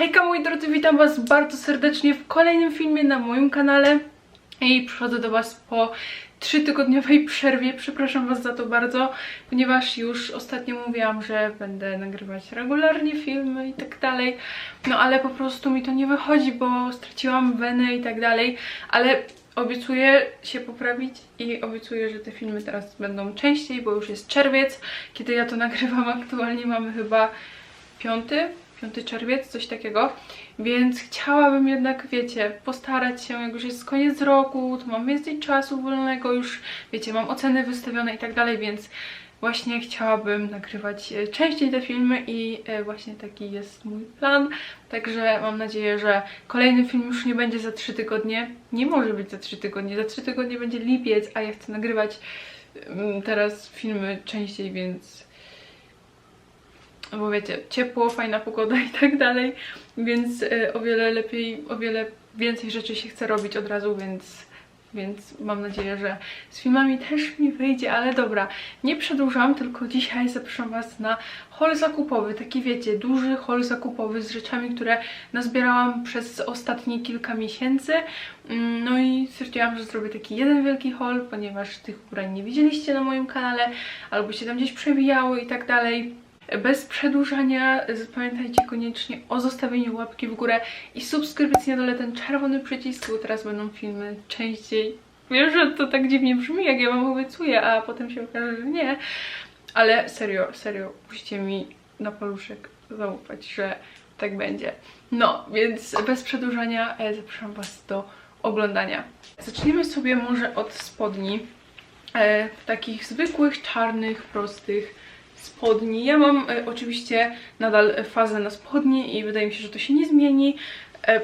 Hejka moi drodzy, witam was bardzo serdecznie w kolejnym filmie na moim kanale. I przychodzę do was po trzytygodniowej przerwie, przepraszam was za to bardzo, ponieważ już ostatnio mówiłam, że będę nagrywać regularnie filmy i tak dalej, no ale po prostu mi to nie wychodzi, bo straciłam wenę i tak dalej, ale obiecuję się poprawić i obiecuję, że te filmy teraz będą częściej, bo już jest czerwiec, kiedy ja to nagrywam, aktualnie mamy chyba piąty, 5 czerwiec, coś takiego, więc chciałabym jednak, wiecie, postarać się, jak już jest koniec roku, to mam więcej czasu wolnego, już, wiecie, mam oceny wystawione i tak dalej, więc właśnie chciałabym nagrywać e, częściej te filmy i e, właśnie taki jest mój plan, także mam nadzieję, że kolejny film już nie będzie za 3 tygodnie, nie może być za 3 tygodnie, za 3 tygodnie będzie lipiec, a ja chcę nagrywać mm, teraz filmy częściej, więc bo wiecie, ciepło, fajna pogoda i tak dalej, więc e, o wiele lepiej, o wiele więcej rzeczy się chce robić od razu, więc, więc mam nadzieję, że z filmami też mi wyjdzie, ale dobra, nie przedłużam, tylko dzisiaj zapraszam Was na haul zakupowy, taki wiecie, duży haul zakupowy z rzeczami, które nazbierałam przez ostatnie kilka miesięcy, Mm, no i stwierdziłam, że zrobię taki jeden wielki haul, ponieważ tych ubrań nie widzieliście na moim kanale, albo się tam gdzieś przewijały i tak dalej, bez przedłużania pamiętajcie koniecznie o zostawieniu łapki w górę i subskrypcji na dole ten czerwony przycisk, bo teraz będą filmy częściej. Wiem, że to tak dziwnie brzmi, jak ja wam obiecuję, a potem się okaże, że nie. Ale serio, serio, musicie mi na paluszek zaufać, że tak będzie. No, więc bez przedłużania zapraszam was do oglądania. Zaczniemy sobie może od spodni. E, takich zwykłych, czarnych, prostych spodni. Ja mam e, oczywiście nadal fazę na spodnie i wydaje mi się, że to się nie zmieni. E,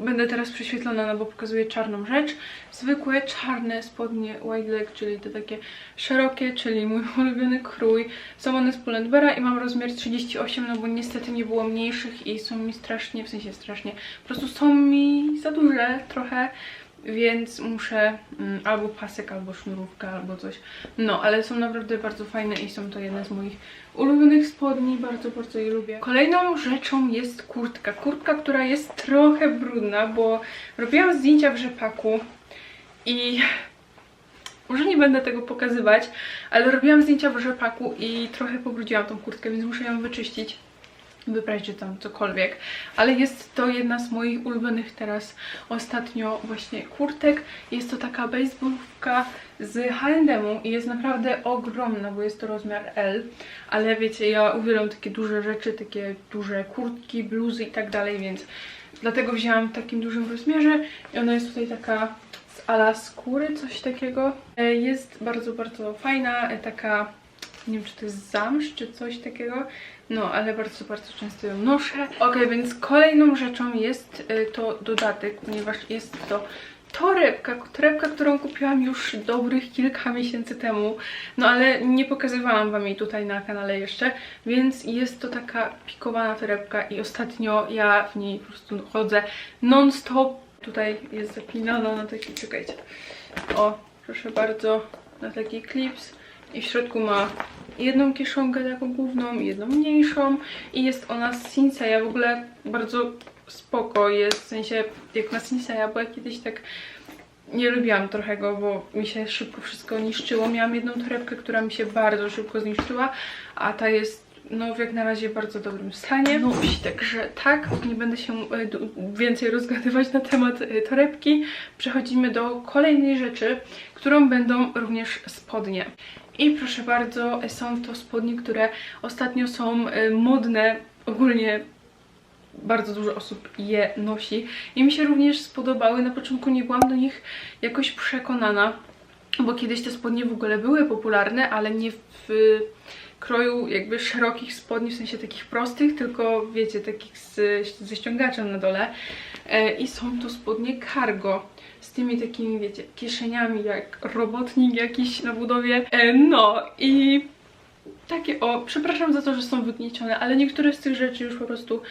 będę teraz prześwietlona, no bo pokazuję czarną rzecz. Zwykłe czarne spodnie wide leg, czyli te takie szerokie, czyli mój ulubiony krój. Są one z Pull&Beara i mam rozmiar 38, no bo niestety nie było mniejszych i są mi strasznie, w sensie strasznie, po prostu są mi za duże trochę więc muszę mm, albo pasek, albo sznurówka, albo coś. No, ale są naprawdę bardzo fajne i są to jedne z moich ulubionych spodni, bardzo, bardzo je lubię. Kolejną rzeczą jest kurtka. Kurtka, która jest trochę brudna, bo robiłam zdjęcia w rzepaku i może nie będę tego pokazywać, ale robiłam zdjęcia w rzepaku i trochę pobrudziłam tą kurtkę, więc muszę ją wyczyścić wybrać czy tam cokolwiek, ale jest to jedna z moich ulubionych teraz ostatnio właśnie kurtek. Jest to taka baseballówka z H&M i jest naprawdę ogromna, bo jest to rozmiar L, ale wiecie, ja uwielbiam takie duże rzeczy, takie duże kurtki, bluzy i tak dalej, więc dlatego wzięłam w takim dużym rozmiarze i ona jest tutaj taka z ala skóry, coś takiego. E, jest bardzo, bardzo fajna, e, taka nie wiem czy to jest zamsz czy coś takiego, no ale bardzo, bardzo często ją noszę. Ok, więc kolejną rzeczą jest y, to dodatek, ponieważ jest to torebka, torebka, którą kupiłam już dobrych kilka miesięcy temu, no ale nie pokazywałam wam jej tutaj na kanale jeszcze, więc jest to taka pikowana torebka i ostatnio ja w niej po prostu chodzę non-stop. Tutaj jest zapinana na taki, czekajcie, o, proszę bardzo, na taki klips i w środku ma jedną kieszonkę taką główną, jedną mniejszą i jest ona z Sinseya, w ogóle bardzo spoko jest, w sensie jak na Sinseya, bo ja kiedyś tak nie lubiłam trochę go, bo mi się szybko wszystko niszczyło. Miałam jedną torebkę, która mi się bardzo szybko zniszczyła, a ta jest no jak na razie w bardzo dobrym stanie. No także tak, nie będę się e, więcej rozgadywać na temat e, torebki. Przechodzimy do kolejnej rzeczy, którą będą również spodnie. I proszę bardzo, są to spodnie, które ostatnio są y, modne, ogólnie bardzo dużo osób je nosi i mi się również spodobały. Na początku nie byłam do nich jakoś przekonana, bo kiedyś te spodnie w ogóle były popularne, ale nie w kroju jakby szerokich spodni, w sensie takich prostych, tylko wiecie, takich z, ze ściągaczem na dole. E, I są to spodnie cargo z tymi takimi, wiecie, kieszeniami jak robotnik jakiś na budowie. E, no i takie, o, przepraszam za to, że są wygniecione, ale niektóre z tych rzeczy już po prostu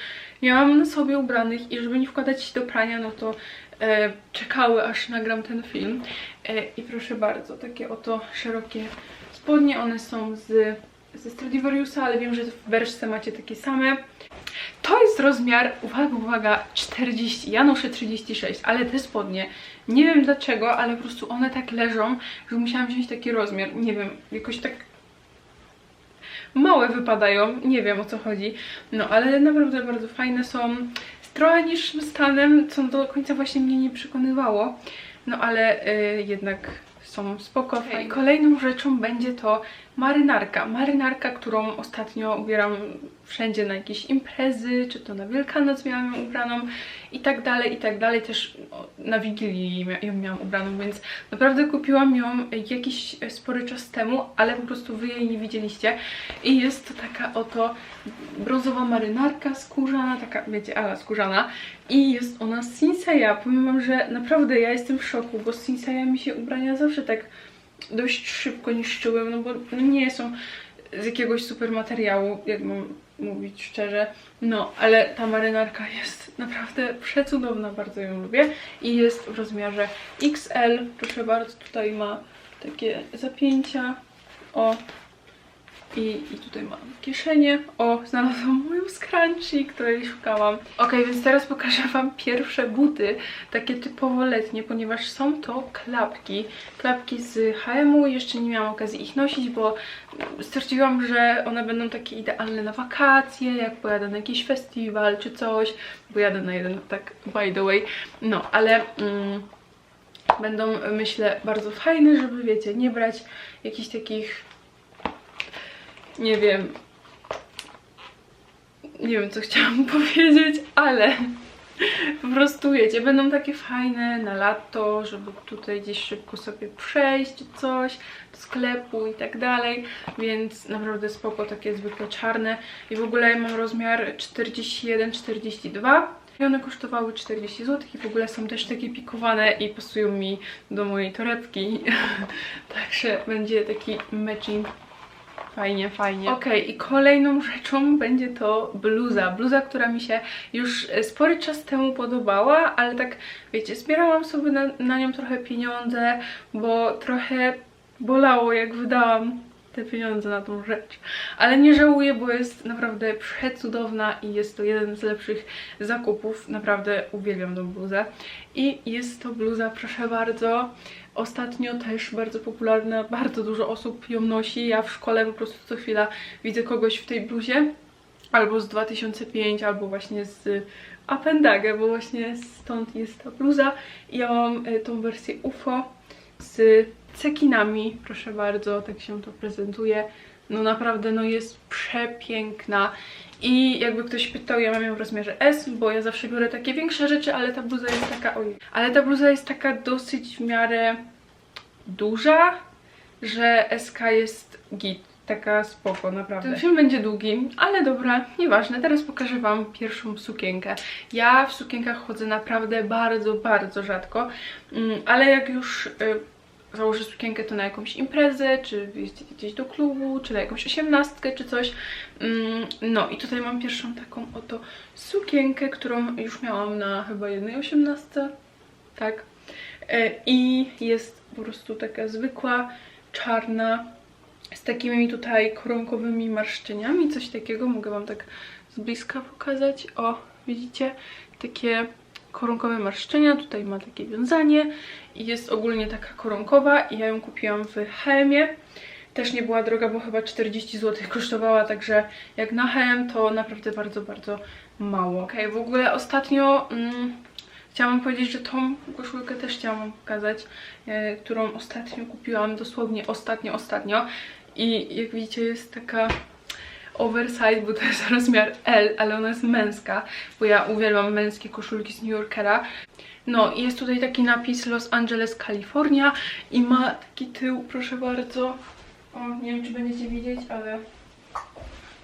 miałam na sobie ubranych i żeby nie wkładać do prania, no to e, czekały aż nagram ten film. E, I proszę bardzo, takie oto szerokie spodnie, one są z ze Stradivariusa, ale wiem, że w Berszce macie takie same. Rozmiar, uwaga, uwaga, 40, ja noszę 36, ale te spodnie, nie wiem dlaczego, ale po prostu one tak leżą, że musiałam wziąć taki rozmiar, nie wiem, jakoś tak małe wypadają, nie wiem o co chodzi, no ale naprawdę bardzo fajne są, z trochę niższym stanem, co do końca właśnie mnie nie przekonywało, no ale y, jednak są spoko. Okay. Kolejną rzeczą będzie to marynarka. Marynarka, którą ostatnio ubieram wszędzie na jakieś imprezy, czy to na Wielkanoc miałam ją ubraną i tak dalej, i tak dalej. Też na Wigilii ją miałam ubraną, więc naprawdę kupiłam ją jakiś spory czas temu, ale po prostu wy jej nie widzieliście. I jest to taka oto brązowa marynarka skórzana, taka wiecie, ala skórzana. I jest ona z Sinseya. Powiem wam, że naprawdę ja jestem w szoku, bo z Sinseya mi się ubrania zawsze tak dość szybko niszczyły, no bo nie są z jakiegoś super materiału, jak mam mówić szczerze. No, ale ta marynarka jest naprawdę przecudowna, bardzo ją lubię. I jest w rozmiarze XL, proszę bardzo, tutaj ma takie zapięcia. O, i, I tutaj mam kieszenie. O, znalazłam moją scrunchie, której szukałam. Ok, więc teraz pokażę wam pierwsze buty, takie typowo letnie, ponieważ są to klapki. Klapki z H&M-u, jeszcze nie miałam okazji ich nosić, bo stwierdziłam, że one będą takie idealne na wakacje, jak pojadę na jakiś festiwal czy coś, bo jadę na jeden, tak by the way. No, ale... Mm, będą, myślę, bardzo fajne, żeby, wiecie, nie brać jakichś takich nie wiem, nie wiem co chciałam powiedzieć, ale po prostu wiecie, będą takie fajne na lato, żeby tutaj gdzieś szybko sobie przejść coś do sklepu i tak dalej, więc naprawdę spoko, takie zwykle czarne. I w ogóle mam rozmiar 41-42 i one kosztowały 40 zł i w ogóle są też takie pikowane i pasują mi do mojej torebki, także będzie taki matching Fajnie, fajnie. Ok, i kolejną rzeczą będzie to bluza. Bluza, która mi się już spory czas temu podobała, ale tak, wiecie, zbierałam sobie na, na nią trochę pieniądze, bo trochę bolało, jak wydałam te pieniądze na tą rzecz. Ale nie żałuję, bo jest naprawdę przecudowna i jest to jeden z lepszych zakupów. Naprawdę uwielbiam tą bluzę. I jest to bluza, proszę bardzo, ostatnio też bardzo popularna, bardzo dużo osób ją nosi. Ja w szkole po prostu co chwila widzę kogoś w tej bluzie. Albo z 2005, albo właśnie z Appendage, bo właśnie stąd jest ta bluza. Ja mam e, tą wersję UFO z cekinami, proszę bardzo, tak się to prezentuje. No naprawdę, no jest przepiękna i jakby ktoś pytał, ja mam ją w rozmiarze S, bo ja zawsze biorę takie większe rzeczy, ale ta bluza jest taka, oj, ale ta bluza jest taka dosyć w miarę duża, że SK jest git, taka spoko, naprawdę. Ten film będzie długi, ale dobra, nieważne. Teraz pokażę wam pierwszą sukienkę. Ja w sukienkach chodzę naprawdę bardzo, bardzo rzadko, mm, ale jak już... Założę sukienkę to na jakąś imprezę, czy gdzieś do klubu, czy na jakąś osiemnastkę, czy coś. Mm, no i tutaj mam pierwszą taką oto sukienkę, którą już miałam na chyba jednej osiemnastce, tak. E, I jest po prostu taka zwykła, czarna, z takimi tutaj koronkowymi marszczeniami, coś takiego. Mogę wam tak z bliska pokazać. O, widzicie? Takie koronkowe marszczenia, tutaj ma takie wiązanie i jest ogólnie taka koronkowa i ja ją kupiłam w H&M-ie. Też nie była droga, bo chyba 40 zł kosztowała, także jak na H&M to naprawdę bardzo, bardzo mało. Ok, w ogóle ostatnio mm, chciałam powiedzieć, że tą koszulkę też chciałam pokazać, e, którą ostatnio kupiłam, dosłownie ostatnio, ostatnio. I jak widzicie jest taka oversize, bo to jest rozmiar L, ale ona jest męska, bo ja uwielbiam męskie koszulki z New Yorkera. No i jest tutaj taki napis Los Angeles, Kalifornia i ma taki tył, proszę bardzo. O, nie wiem, czy będziecie widzieć, ale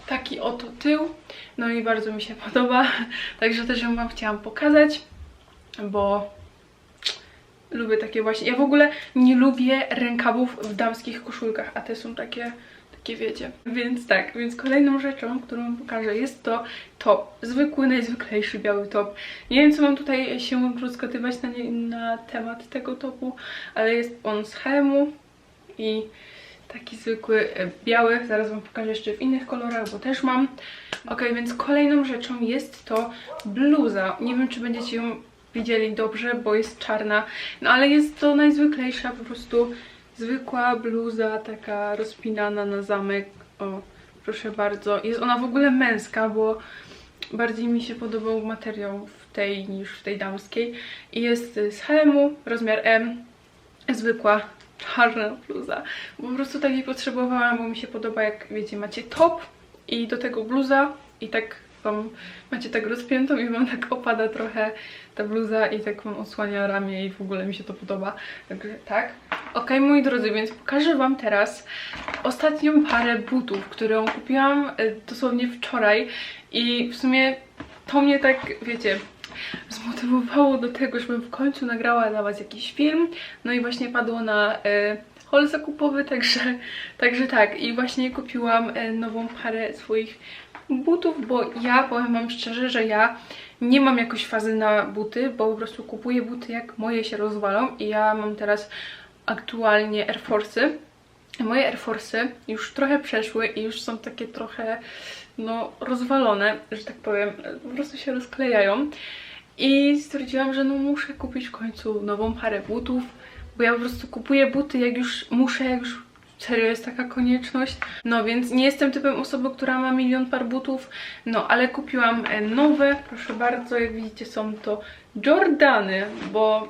taki oto tył. No i bardzo mi się podoba, także też ją wam chciałam pokazać, bo lubię takie właśnie. Ja w ogóle nie lubię rękawów w damskich koszulkach, a te są takie takie wiecie. Więc tak, więc kolejną rzeczą, którą pokażę jest to top. Zwykły, najzwyklejszy biały top. Nie wiem, co mam tutaj się rozgadywać na, na temat tego topu, ale jest on z H&M-u i taki zwykły e, biały, zaraz wam pokażę jeszcze w innych kolorach, bo też mam. Ok, więc kolejną rzeczą jest to bluza. Nie wiem, czy będziecie ją widzieli dobrze, bo jest czarna, no ale jest to najzwyklejsza po prostu zwykła bluza, taka rozpinana na zamek. O, proszę bardzo. Jest ona w ogóle męska, bo bardziej mi się podobał materiał w tej niż w tej damskiej. I jest z H&M, rozmiar M, zwykła czarna bluza. Po prostu takiej potrzebowałam, bo mi się podoba, jak wiecie, macie top i do tego bluza i tak wam macie tak rozpiętą i wam tak opada trochę ta bluza i tak wam osłania ramię i w ogóle mi się to podoba. Także tak. Ok, moi drodzy, więc pokażę wam teraz ostatnią parę butów, którą kupiłam e, dosłownie wczoraj i w sumie to mnie tak, wiecie, zmotywowało do tego, żebym w końcu nagrała dla was jakiś film. No i właśnie padło na e, haul zakupowy, także, także tak. I właśnie kupiłam e, nową parę swoich butów, bo ja powiem wam szczerze, że ja nie mam jakoś fazy na buty, bo po prostu kupuję buty jak moje się rozwalą i ja mam teraz aktualnie Air Force'y. Moje Air Force'y już trochę przeszły i już są takie trochę no rozwalone, że tak powiem, po prostu się rozklejają. I stwierdziłam, że no muszę kupić w końcu nową parę butów, bo ja po prostu kupuję buty jak już muszę, jak już serio jest taka konieczność. No więc nie jestem typem osoby, która ma milion par butów, no ale kupiłam e, nowe, proszę bardzo, jak widzicie są to Jordany, bo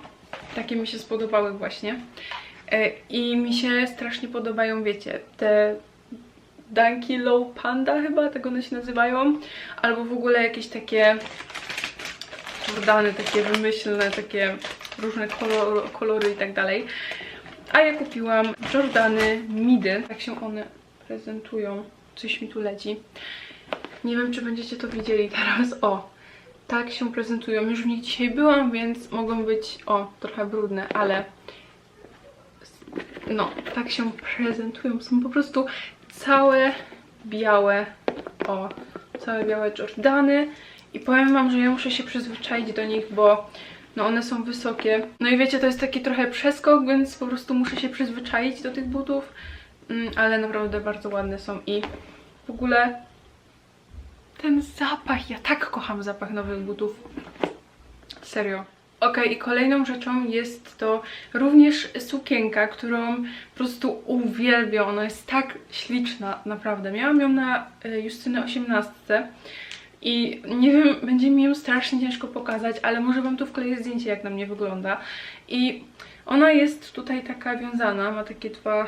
takie mi się spodobały właśnie. E, I mi się strasznie podobają, wiecie, te Dunky Low Panda chyba, tak one się nazywają, albo w ogóle jakieś takie Jordany, takie wymyślne, takie różne kolor, kolory i tak dalej. A ja kupiłam Jordany Midy. Tak się one prezentują. Coś mi tu leci. Nie wiem, czy będziecie to widzieli teraz. O, tak się prezentują. Już w nich dzisiaj byłam, więc mogą być, o, trochę brudne, ale no, tak się prezentują. Są po prostu całe białe, o, całe białe Jordany. I powiem wam, że ja muszę się przyzwyczaić do nich, bo no one są wysokie. No i wiecie, to jest taki trochę przeskok, więc po prostu muszę się przyzwyczaić do tych butów. Mm, ale naprawdę bardzo ładne są i w ogóle ten zapach, ja tak kocham zapach nowych butów. Serio. Ok, i kolejną rzeczą jest to również sukienka, którą po prostu uwielbiam. Ona jest tak śliczna, naprawdę. Miałam ją na y, Justyny 18 i nie wiem, będzie mi ją strasznie ciężko pokazać, ale może wam tu wkleję zdjęcie, jak na mnie wygląda. I ona jest tutaj taka wiązana, ma takie dwa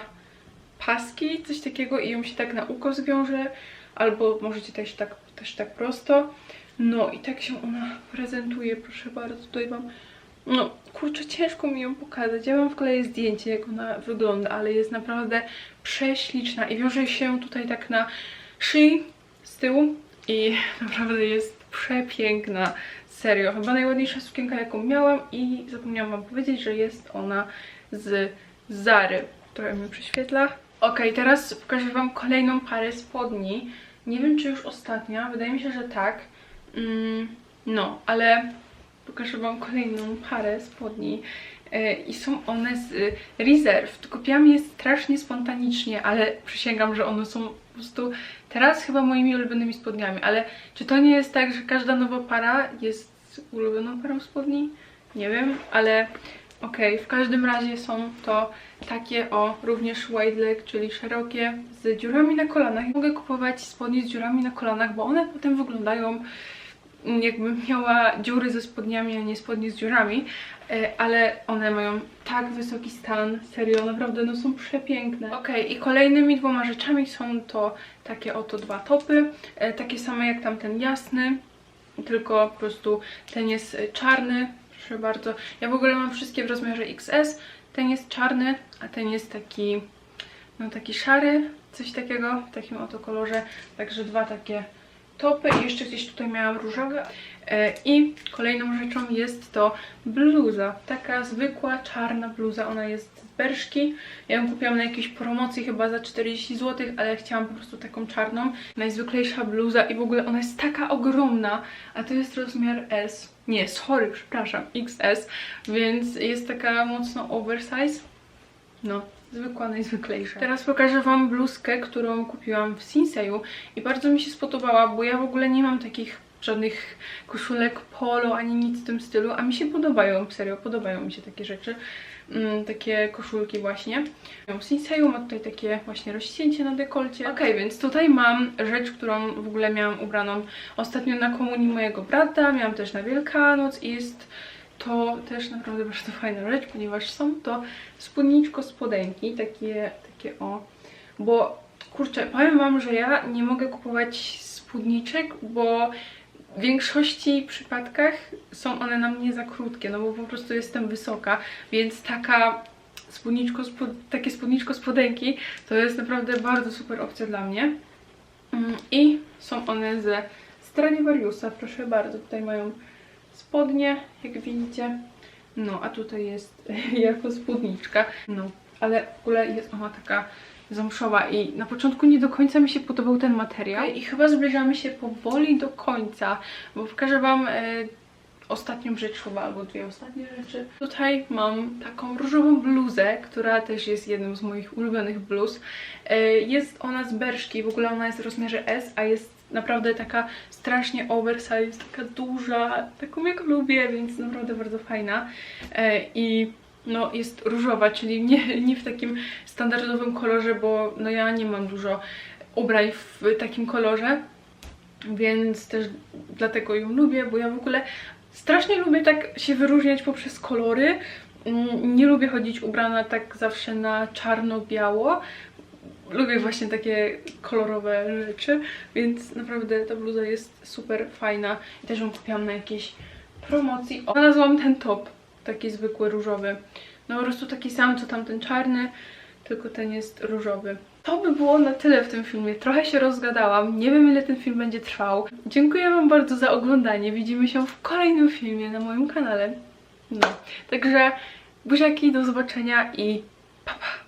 paski, coś takiego i ją się tak na uko zwiąże, albo możecie też tak, też tak prosto. No i tak się ona prezentuje, proszę bardzo, tutaj wam... No, kurczę, ciężko mi ją pokazać. Ja wam wkleję zdjęcie, jak ona wygląda, ale jest naprawdę prześliczna i wiąże się tutaj tak na szyi z tyłu i naprawdę jest przepiękna. Serio, chyba najładniejsza sukienka jaką miałam i zapomniałam wam powiedzieć, że jest ona z Zary. Trochę mi prześwietla. Ok, teraz pokażę wam kolejną parę spodni. Nie wiem, czy już ostatnia, wydaje mi się, że tak. Mm, no, ale pokażę wam kolejną parę spodni. E, I są one z y, Reserve. Kupiłam je strasznie spontanicznie, ale przysięgam, że one są po prostu teraz chyba moimi ulubionymi spodniami. Ale czy to nie jest tak, że każda nowa para jest ulubioną parą spodni? Nie wiem, ale okej, okay. w każdym razie są to takie o również wide leg, czyli szerokie z dziurami na kolanach. Mogę kupować spodnie z dziurami na kolanach, bo one potem wyglądają jakbym miała dziury ze spodniami, a nie spodnie z dziurami, e, ale one mają tak wysoki stan, serio, naprawdę no są przepiękne. Ok, i kolejnymi dwoma rzeczami są to takie oto dwa topy, e, takie same jak tamten jasny, tylko po prostu ten jest czarny, proszę bardzo. Ja w ogóle mam wszystkie w rozmiarze XS, ten jest czarny, a ten jest taki, no taki szary, coś takiego, w takim oto kolorze, także dwa takie topy i jeszcze gdzieś tutaj miałam różowe. E, I kolejną rzeczą jest to bluza. Taka zwykła, czarna bluza. Ona jest z Berszki. Ja ją kupiłam na jakiejś promocji chyba za 40 zł, ale chciałam po prostu taką czarną. Najzwyklejsza bluza i w ogóle ona jest taka ogromna, a to jest rozmiar S. Nie, sorry, przepraszam, XS, więc jest taka mocno oversize. No, zwykła, najzwyklejsza. Teraz pokażę Wam bluzkę, którą kupiłam w Sinseju i bardzo mi się spodobała, bo ja w ogóle nie mam takich żadnych koszulek polo, ani nic w tym stylu, a mi się podobają, serio, podobają mi się takie rzeczy. Mm, takie koszulki właśnie. W Sinseju ma tutaj takie właśnie rozcięcie na dekolcie. Ok, więc tutaj mam rzecz, którą w ogóle miałam ubraną ostatnio na komunii mojego brata, miałam też na Wielkanoc i jest to też naprawdę bardzo fajna rzecz, ponieważ są to spódniczko spodenki, takie, takie o, bo kurczę, powiem Wam, że ja nie mogę kupować spódniczek, bo w większości przypadkach są one na mnie za krótkie, no bo po prostu jestem wysoka, więc taka spódniczko, spod, takie spódniczko spodenki to jest naprawdę bardzo super opcja dla mnie. Mm, I są one ze Stradivariusa, proszę bardzo, tutaj mają spodnie, jak widzicie. No, a tutaj jest jako spódniczka. No, ale w ogóle jest ona taka zamszowa i na początku nie do końca mi się podobał ten materiał i chyba zbliżamy się powoli do końca, bo pokażę Wam e, ostatnią rzecz chyba, albo dwie ostatnie rzeczy. Tutaj mam taką różową bluzę, która też jest jedną z moich ulubionych bluz. E, jest ona z Berszki, w ogóle ona jest w rozmiarze S, a jest naprawdę taka strasznie oversize, taka duża, taką jak lubię, więc naprawdę bardzo fajna. E, I no, jest różowa, czyli nie, nie w takim standardowym kolorze, bo no ja nie mam dużo ubrań w takim kolorze, więc też dlatego ją lubię, bo ja w ogóle strasznie lubię tak się wyróżniać poprzez kolory. Mm, Nie lubię chodzić ubrana tak zawsze na czarno-biało. Lubię właśnie takie kolorowe rzeczy, więc naprawdę ta bluza jest super fajna i też ją kupiłam na jakiejś promocji. Znalazłam ten top, taki zwykły różowy. No po prostu taki sam, co tamten czarny, tylko ten jest różowy. To by było na tyle w tym filmie. Trochę się rozgadałam. Nie wiem ile ten film będzie trwał. Dziękuję Wam bardzo za oglądanie. Widzimy się w kolejnym filmie na moim kanale. No, także buziaki, do zobaczenia i pa pa!